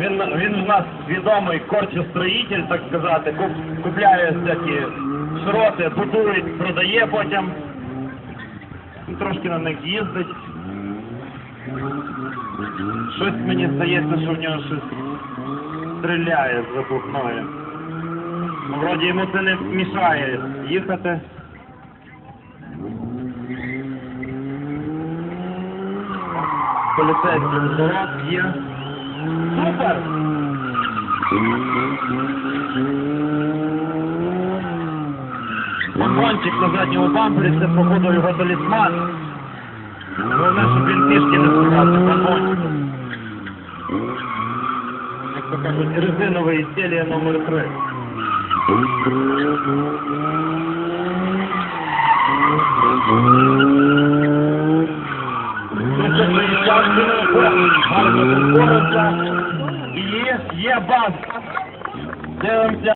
Він, він в нас відомий корчостроїтель, так сказати, Куп- купляє всякі шроти, будує, продає потім. Трошки на них їздить. Щось мені здається, що в нього щось стріляє з вибухною. Ну, вроді йому це не мішає їхати. Поліцейський розворот є. Супер! На задньому бампері, це походу його талісман. Головне, щоб він пішки не сухався, бомбончиком. Як то кажуть, резинове ізделія номер 3. Є, є база. Дивимося.